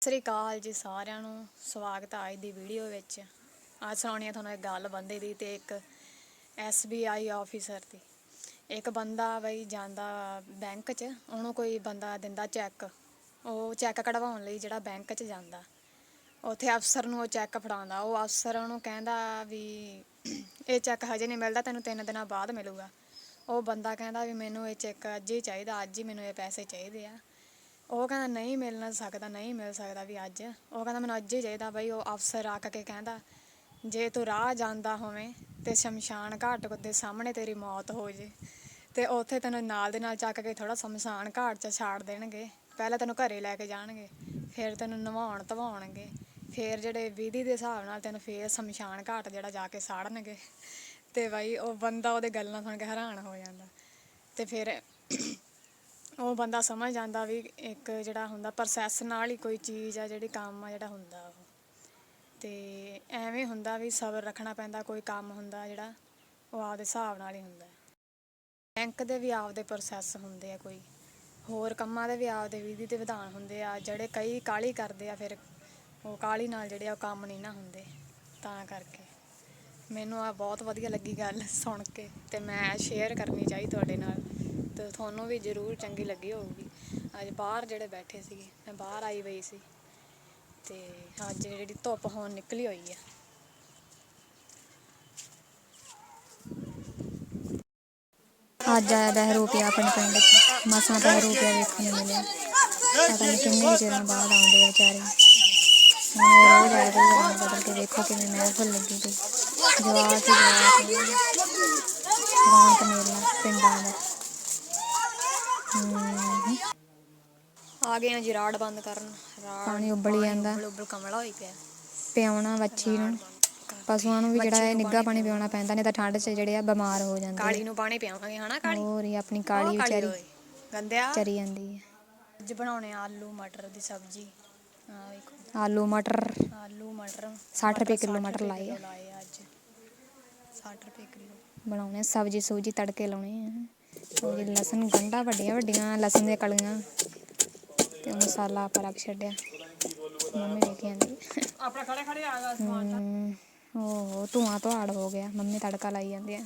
ਸਤਿ ਸ੍ਰੀ ਅਕਾਲ ਜੀ ਸਾਰਿਆਂ ਨੂੰ, ਸਵਾਗਤ ਹੈ ਅੱਜ ਦੀ ਵੀਡੀਓ ਵਿੱਚ। ਅੱਜ ਸੁਣਾਉਣੀ ਹੈ ਤੁਹਾਨੂੰ ਇੱਕ ਗੱਲ ਬੰਦੇ ਦੀ ਤੇ ਇੱਕ SBI ਆਫੀਸਰ ਦੀ। ਇੱਕ ਬੰਦਾ ਬਈ ਜਾਂਦਾ ਬੈਂਕ 'ਚ, ਉਹਨੂੰ ਕੋਈ ਬੰਦਾ ਦਿੰਦਾ ਚੈੱਕ। ਉਹ ਚੈੱਕ ਕਢਵਾਉਣ ਲਈ ਜਿਹੜਾ ਬੈਂਕ 'ਚ ਜਾਂਦਾ। ਉੱਥੇ ਅਫਸਰ ਨੂੰ ਉਹ ਚੈੱਕ ਫੜਾਉਂਦਾ। ਉਹ ਅਫਸਰ ਉਹਨੂੰ ਕਹਿੰਦਾ ਵੀ ਇਹ ਚੈੱਕ ਹਜੇ ਨਹੀਂ ਮਿਲਦਾ, ਤੈਨੂੰ ਤਿੰਨ ਦਿਨਾਂ ਬਾਅਦ ਮਿਲੂਗਾ। ਉਹ ਬੰਦਾ ਕਹਿੰਦਾ ਵੀ ਮੈਨੂੰ ਇਹ ਚੈੱਕ ਅੱਜ ਹੀ ਚਾਹੀਦਾ, ਅੱਜ ਹੀ ਮੈਨੂੰ ਇਹ ਪੈਸੇ ਚਾਹੀਦੇ ਆ। ਉਹ ਕਹਿੰਦਾ ਨਹੀਂ ਮਿਲ ਸਕਦਾ, ਨਹੀਂ ਮਿਲ ਸਕਦਾ ਵੀ ਅੱਜ। ਉਹ ਕਹਿੰਦਾ ਮੈਨੂੰ ਅੱਜ ਹੀ ਚਾਹੀਦਾ ਬਈ, ਉਹ ਅਫਸਰ ਆ ਕੇ ਕਹਿੰਦਾ, ਜੇ ਤੂੰ ਰਾਹ ਜਾਂਦਾ ਹੋਵੇਂ ਤੇ ਸ਼ਮਸ਼ਾਨ ਘਾਟ ਦੇ ਸਾਹਮਣੇ ਤੇਰੀ ਮੌਤ ਹੋ ਜੇ ਤੇ ਉੱਥੇ ਤੈਨੂੰ ਨਾਲ ਦੇ ਨਾਲ ਚੱਕ ਕੇ ਥੋੜਾ ਸ਼ਮਸ਼ਾਨ ਘਾਟ 'ਚ ਛਾੜ ਦੇਣਗੇ। ਪਹਿਲਾਂ ਤੈਨੂੰ ਘਰੇ ਲੈ ਕੇ ਜਾਣਗੇ, ਫਿਰ ਤੈਨੂੰ ਨਵਾਉਣ ਧਵਾਉਣਗੇ, ਫਿਰ ਜਿਹੜੇ ਵਿਧੀ ਦੇ ਹਿਸਾਬ ਨਾਲ ਤੈਨੂੰ ਫਿਰ ਸ਼ਮਸ਼ਾਨ ਘਾਟ ਜਿਹੜਾ ਜਾ ਕੇ ਸਾੜਨਗੇ ਤੇ ਬਾਈ ਉਹ ਬੰਦਾ ਉਹਦੇ ਗੱਲਾਂ ਸੁਣ ਕੇ ਹੈਰਾਨ ਹੋ ਜਾਂਦਾ ਤੇ ਫਿਰ ਉਹ ਬੰਦਾ ਸਮਝ ਜਾਂਦਾ ਵੀ ਇੱਕ ਜਿਹੜਾ ਹੁੰਦਾ ਪ੍ਰੋਸੈਸ ਨਾਲ ਹੀ ਕੋਈ ਚੀਜ਼ ਆ ਜਿਹੜੀ ਕੰਮ ਆ ਜਿਹੜਾ ਹੁੰਦਾ ਉਹ। ਤੇ ਐਵੇਂ ਹੁੰਦਾ ਵੀ ਸਬਰ ਰੱਖਣਾ ਪੈਂਦਾ, ਕੋਈ ਕੰਮ ਹੁੰਦਾ ਜਿਹੜਾ ਉਹ ਆਪਦੇ ਹਿਸਾਬ ਨਾਲ ਹੀ ਹੁੰਦਾ। ਬੈਂਕ ਦੇ ਵੀ ਆਪਦੇ ਪ੍ਰੋਸੈਸ ਹੁੰਦੇ ਆ ਕੋਈ। ਹੋਰ ਕੰਮਾਂ ਦੇ ਵੀ ਆਪਦੇ ਵਿਧੀ ਤੇ ਵਿਧਾਨ ਹੁੰਦੇ ਆ, ਜਿਹੜੇ ਕਈ ਕਾਲੀ ਕਰਦੇ ਆ ਫਿਰ ਉਹ ਕਾਲੀ ਨਾਲ ਜਿਹੜੇ ਆ ਉਹ ਕੰਮ ਨਹੀਂ ਨਾ ਹੁੰਦੇ, ਤਾਂ ਕਰਕੇ। ਮੈਨੂੰ ਆ ਬਹੁਤ ਵਧੀਆ ਲੱਗੀ ਗੱਲ ਸੁਣ ਕੇ ਤੇ ਮੈਂ ਸ਼ੇਅਰ ਕਰਨੀ ਚਾਹੀ ਤੁਹਾਡੇ ਨਾਲ। ਤੇ ਤੁਹਾਨੂੰ ਵੀ ਜ਼ਰੂਰ ਚੰਗੀ ਲੱਗੀ ਹੋਊਗੀ। ਅੱਜ ਬਾਹਰ ਜਿਹੜੇ ਬੈਠੇ ਸੀਗੇ ਮੈਂ ਬਾਹਰ ਆਈ ਹੋਈ ਸੀ। ਤੇ ਅੱਜ ਜਿਹੜੀ ਧੁੱਪ ਹੁਣ ਨਿਕਲੀ ਹੋਈ ਆ। ਅੱਜ ਆਇਆ ਦਾ ਹੈ ਰੁਪਿਆ ਆਪਣੇ ਪਿੰਡ ਚ। ਮਸਾਂ ਦਾ ਰੁਪਿਆ ਵੇਖਣ ਨੂੰ ਮਿਲਿਆ। ਪਤਾ ਨਹੀਂ ਕਿੰਨੇ ਚਿਰਾਂ ਬਾਅਦ ਆਉਂਦੇ ਆ ਵਿਚਾਰੇ। ਹੁਣ ਇਹ ਰੋਜ਼ ਆਇਆ ਤੇ ਰੰਗ ਬਦਲ ਕੇ ਵੇਖੋ ਕਿਵੇਂ ਮਹਿਫਲ ਲੱਗੀ ਪਈ ਜਵਾਕ ਹੀ ਜਵਾਕ ਰੌਣਕ ਮੇਲਾ ਪਿੰਡਾਂ ਦਾ। ਹਮ, ਆ ਗਏ ਆ ਜੀ ਰਾੜ ਬੰਦ ਕਰਨ। ਰਾੜ ਪਾਣੀ ਉੱਬਲੀ ਜਾਂਦਾ। ਉੱਬਲ ਉੱਬਲ ਕਮਲਾ ਹੋਈ ਪਿਆ। ਪਿਆਉਣਾ ਵੱਛੀ ਨੂੰ। ਪਸ਼ੂਆਂ ਨੂੰ ਵੀ ਜਿਹੜਾ ਇਹ ਨਿੱਘਾ ਪਾਣੀ ਪਿਆਉਣਾ। ਪੈਂਦਾ ਨਹੀਂ ਤਾਂ ਠੰਡ 'ਚ ਜਿਹੜੇ ਆ ਬਿਮਾਰ ਹੋ ਜਾਂਦੇ ਕਾਲੀ ਨੂੰ ਪਾਣੀ ਪਿਆਵਾਂਗੇ ਹਨਾ। ਕਾਲੀ? ਹੋਰ ਹੀ ਆਪਣੀ ਕਾਲੀ ਵਿਚਾਰੀ। ਗੰਦਿਆ? ਚਰੀ ਜਾਂਦੀ ਹੈ ਅੱਜ ਬਣਾਉਣੇ ਆਲੂ ਮਟਰ ਦੀ ਸਬਜ਼ੀ। ਆ ਵੇਖੋ। ਆਲੂ ਮਟਰ। ਆਲੂ ਮਟਰ। 60 ਰੁਪਏ ਕਿਲੋ 60 ਮਟਰ ਲਾਏ ਆ। ਅੱਜ। 60 ਰੁਪਏ ਕਿਲੋ। ਬਣਾਉਣੇ ਸਬਜੀ ਸੂਜੀ ਤੜਕੇ ਲਾਉਣੇ ਆ। ਉਹ ਜੀ ਲਸਣ ਗੰਢਾ ਵੱਡੀਆਂ ਵੱਡੀਆਂ ਲਸਣ ਦੀਆਂ ਕਲੀਆਂ ਤੇ ਮਸਾਲਾ ਆਪਾਂ ਰੱਖ ਛੱਡਿਆ। ਮੰਮੀ ਵੇਖ ਜਾਂਦੀ ਆਪਣਾ ਖੜੇ ਖੜੇ ਆ ਗਾ ਹਮ, ਉਹ ਧੂਆਂ ਧੁਆੜ ਹੋ ਗਿਆ। ਮੰਮੀ ਤੜਕਾ ਲਾਈ ਜਾਂਦੀ ਆ।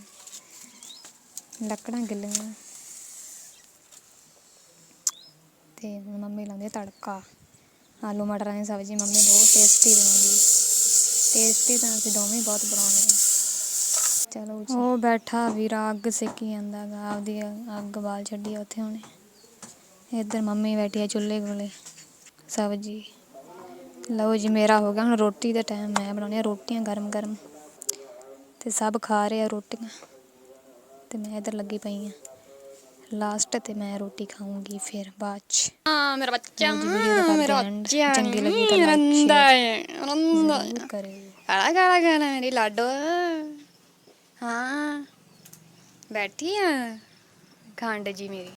ਲੱਕੜਾਂ ਗਿੱਲੀਆਂ। ਤੇ ਹੁਣ ਮੰਮੀ ਲਾਉਂਦੀ ਤੜਕਾ। ਆਲੂ ਮਟਰਾਂ ਦੀ ਸਬਜ਼ੀ ਮੰਮੀ ਬਹੁਤ ਟੇਸਟੀ ਬਣਾਉਂਦੀ। ਟੇਸਟੀ ਤਾਂ ਅਸੀਂ ਦੋਵੇਂ ਬਹੁਤ ਬਣਾਉਂਦੇ ਹਾਂ ਚਲੋ ਜੀ। ਉਹ ਬੈਠਾ ਵੀਰਾ ਅੱਗ ਸੇਕੀ ਜਾਂਦਾ ਗਾ ਆਪਦੀ ਅੱਗ ਬਾਲ ਛੱਡੀ ਆ ਉੱਥੇ ਉਹਨੇ। ਇੱਧਰ ਮੰਮੀ ਬੈਠੀ ਆ ਚੁੱਲ੍ਹੇ ਕੋਲੇ ਸਬਜ਼ੀ। ਲਓ ਜੀ ਮੇਰਾ ਹੋ ਗਿਆ ਹੁਣ ਰੋਟੀ ਦਾ ਟਾਈਮ ਮੈਂ ਬਣਾਉਣੀ ਆ ਰੋਟੀਆਂ ਗਰਮ ਗਰਮ। ਤੇ ਸਭ ਖਾ ਰਹੇ ਆ ਰੋਟੀਆਂ। ਤੇ ਮੈਂ ਇੱਧਰ ਲੱਗੀ ਪਈ ਆ। ਲਾਸਟ ਤੇ ਮੈਂ ਰੋਟੀ ਖਾਊਂਗੀ ਫਿਰ ਬਾਅਦ ਚ। ਹਾਂ ਮੇਰਾ ਬੱਚਾ ਮੇਰਾ। ਬੱਚਾ ਚੰਗੀ ਲੱਗੀ ਤਾਂ ਰੰਦਾ ਹੈ ਰੰਦਾ। ਕਾਲਾ ਕਾਲਾ ਕਾਲਾ ਮੇਰੀ ਲਾਡੋ। ਹਾਂ ਬੈਠੀ ਆ ਖੰਡ ਜੀ ਮੇਰੀ।